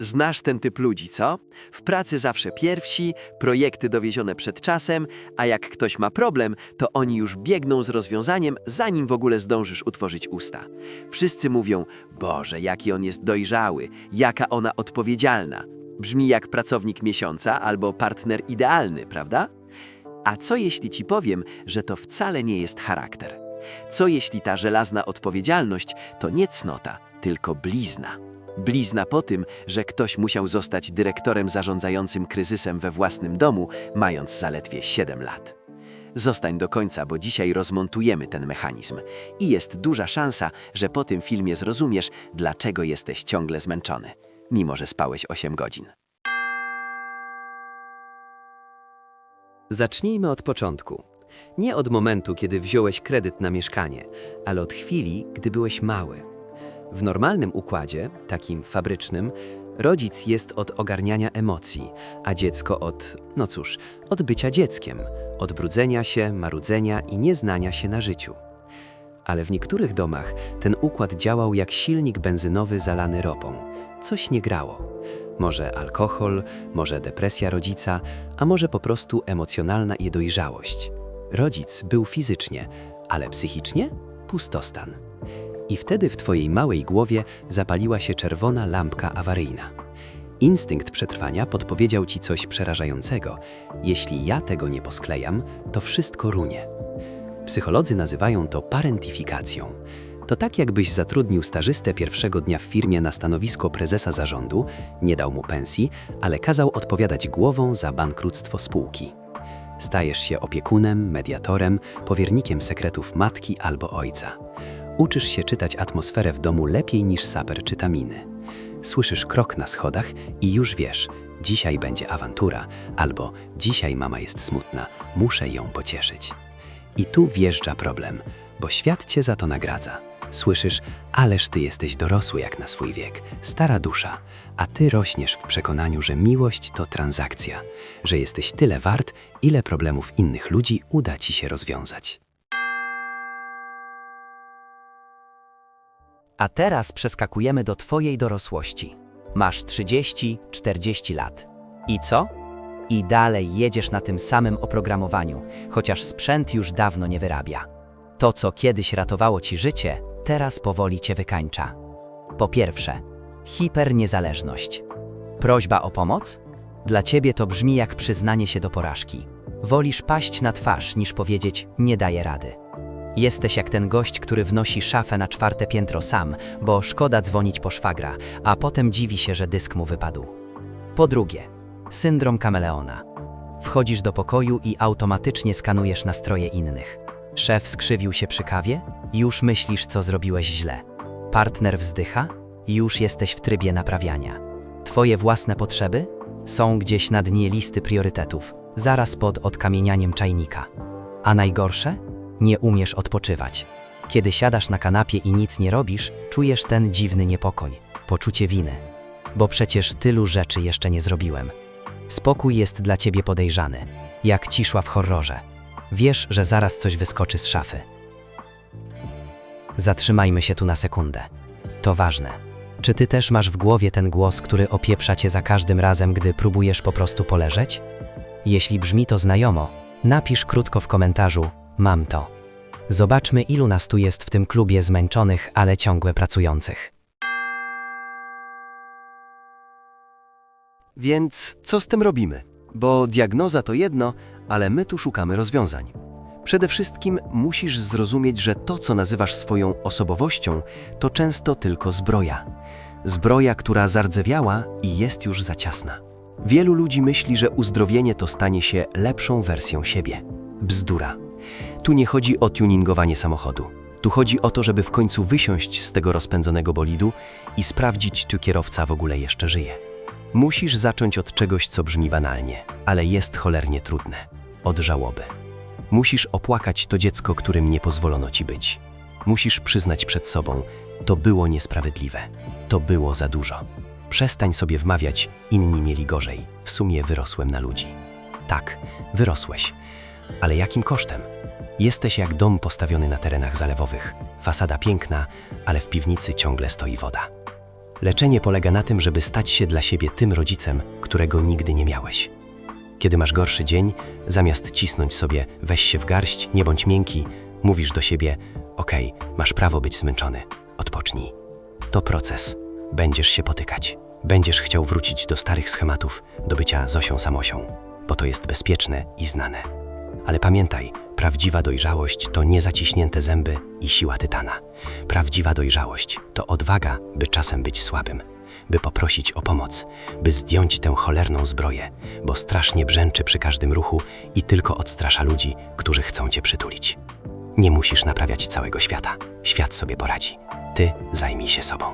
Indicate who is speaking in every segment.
Speaker 1: Znasz ten typ ludzi, co? W pracy zawsze pierwsi, projekty dowiezione przed czasem, a jak ktoś ma problem, to oni już biegną z rozwiązaniem, zanim w ogóle zdążysz utworzyć usta. Wszyscy mówią: Boże, jaki on jest dojrzały, jaka ona odpowiedzialna. Brzmi jak pracownik miesiąca albo partner idealny, prawda? A co jeśli ci powiem, że to wcale nie jest charakter? Co jeśli ta żelazna odpowiedzialność to nie cnota, tylko blizna? Blizna po tym, że ktoś musiał zostać dyrektorem zarządzającym kryzysem we własnym domu, mając zaledwie 7 lat. Zostań do końca, bo dzisiaj rozmontujemy ten mechanizm. I jest duża szansa, że po tym filmie zrozumiesz, dlaczego jesteś ciągle zmęczony, mimo że spałeś 8 godzin.
Speaker 2: Zacznijmy od początku. Nie od momentu, kiedy wziąłeś kredyt na mieszkanie, ale od chwili, gdy byłeś mały. W normalnym układzie, takim fabrycznym, rodzic jest od ogarniania emocji, a dziecko od, no cóż, od bycia dzieckiem, od brudzenia się, marudzenia i nieznania się na życiu. Ale w niektórych domach ten układ działał jak silnik benzynowy zalany ropą. Coś nie grało. Może alkohol, może depresja rodzica, a może po prostu emocjonalna niedojrzałość. Rodzic był fizycznie, ale psychicznie pustostan. I wtedy w twojej małej głowie zapaliła się czerwona lampka awaryjna. Instynkt przetrwania podpowiedział ci coś przerażającego. Jeśli ja tego nie posklejam, to wszystko runie. Psycholodzy nazywają to parentifikacją. To tak jakbyś zatrudnił stażystę pierwszego dnia w firmie na stanowisko prezesa zarządu, nie dał mu pensji, ale kazał odpowiadać głową za bankructwo spółki. Stajesz się opiekunem, mediatorem, powiernikiem sekretów matki albo ojca. Uczysz się czytać atmosferę w domu lepiej niż saper czyta miny. Słyszysz krok na schodach i już wiesz, dzisiaj będzie awantura, albo dzisiaj mama jest smutna, muszę ją pocieszyć. I tu wjeżdża problem, bo świat cię za to nagradza. Słyszysz, ależ ty jesteś dorosły jak na swój wiek, stara dusza, a ty rośniesz w przekonaniu, że miłość to transakcja, że jesteś tyle wart, ile problemów innych ludzi uda ci się rozwiązać.
Speaker 3: A teraz przeskakujemy do Twojej dorosłości. Masz 30-40 lat. I co? I dalej jedziesz na tym samym oprogramowaniu, chociaż sprzęt już dawno nie wyrabia. To, co kiedyś ratowało Ci życie, teraz powoli Cię wykańcza. Po pierwsze, hiperniezależność. Prośba o pomoc? Dla Ciebie to brzmi jak przyznanie się do porażki. Wolisz paść na twarz niż powiedzieć nie daję rady. Jesteś jak ten gość, który wnosi szafę na czwarte piętro sam, bo szkoda dzwonić po szwagra, a potem dziwi się, że dysk mu wypadł. Po drugie, syndrom kameleona. Wchodzisz do pokoju i automatycznie skanujesz nastroje innych. Szef skrzywił się przy kawie? Już myślisz, co zrobiłeś źle. Partner wzdycha? Już jesteś w trybie naprawiania. Twoje własne potrzeby? Są gdzieś na dnie listy priorytetów, zaraz pod odkamienianiem czajnika. A najgorsze? Nie umiesz odpoczywać. Kiedy siadasz na kanapie i nic nie robisz, czujesz ten dziwny niepokój, poczucie winy. Bo przecież tylu rzeczy jeszcze nie zrobiłem. Spokój jest dla ciebie podejrzany, jak ciszła w horrorze. Wiesz, że zaraz coś wyskoczy z szafy. Zatrzymajmy się tu na sekundę. To ważne. Czy ty też masz w głowie ten głos, który opieprza cię za każdym razem, gdy próbujesz po prostu poleżeć? Jeśli brzmi to znajomo, napisz krótko w komentarzu: Mam to. Zobaczmy, ilu nas tu jest w tym klubie zmęczonych, ale ciągle pracujących.
Speaker 4: Więc co z tym robimy? Bo diagnoza to jedno, ale my tu szukamy rozwiązań. Przede wszystkim musisz zrozumieć, że to, co nazywasz swoją osobowością, to często tylko zbroja. Zbroja, która zardzewiała i jest już za ciasna. Wielu ludzi myśli, że uzdrowienie to stanie się lepszą wersją siebie. Bzdura. Tu nie chodzi o tuningowanie samochodu. Tu chodzi o to, żeby w końcu wysiąść z tego rozpędzonego bolidu i sprawdzić, czy kierowca w ogóle jeszcze żyje. Musisz zacząć od czegoś, co brzmi banalnie, ale jest cholernie trudne od żałoby. Musisz opłakać to dziecko, którym nie pozwolono ci być. Musisz przyznać przed sobą, to było niesprawiedliwe, to było za dużo. Przestań sobie wmawiać, inni mieli gorzej, w sumie wyrosłem na ludzi. Tak, wyrosłeś, ale jakim kosztem? Jesteś jak dom postawiony na terenach zalewowych. Fasada piękna, ale w piwnicy ciągle stoi woda.
Speaker 2: Leczenie polega na tym, żeby stać się dla siebie tym rodzicem, którego nigdy nie miałeś. Kiedy masz gorszy dzień, zamiast cisnąć sobie weź się w garść, nie bądź miękki, mówisz do siebie: Okej, masz prawo być zmęczony, odpocznij. To proces. Będziesz się potykać. Będziesz chciał wrócić do starych schematów, do bycia Zosią Samosią, bo to jest bezpieczne i znane. Ale pamiętaj, prawdziwa dojrzałość to nie zaciśnięte zęby i siła tytana. Prawdziwa dojrzałość to odwaga, by czasem być słabym, by poprosić o pomoc, by zdjąć tę cholerną zbroję, bo strasznie brzęczy przy każdym ruchu i tylko odstrasza ludzi, którzy chcą cię przytulić. Nie musisz naprawiać całego świata. Świat sobie poradzi. Ty zajmij się sobą.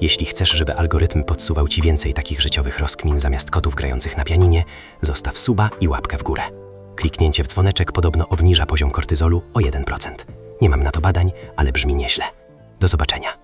Speaker 2: Jeśli chcesz, żeby algorytm podsuwał ci więcej takich życiowych rozkmin zamiast kotów grających na pianinie, zostaw suba i łapkę w górę. Kliknięcie w dzwoneczek podobno obniża poziom kortyzolu o 1%. Nie mam na to badań, ale brzmi nieźle. Do zobaczenia.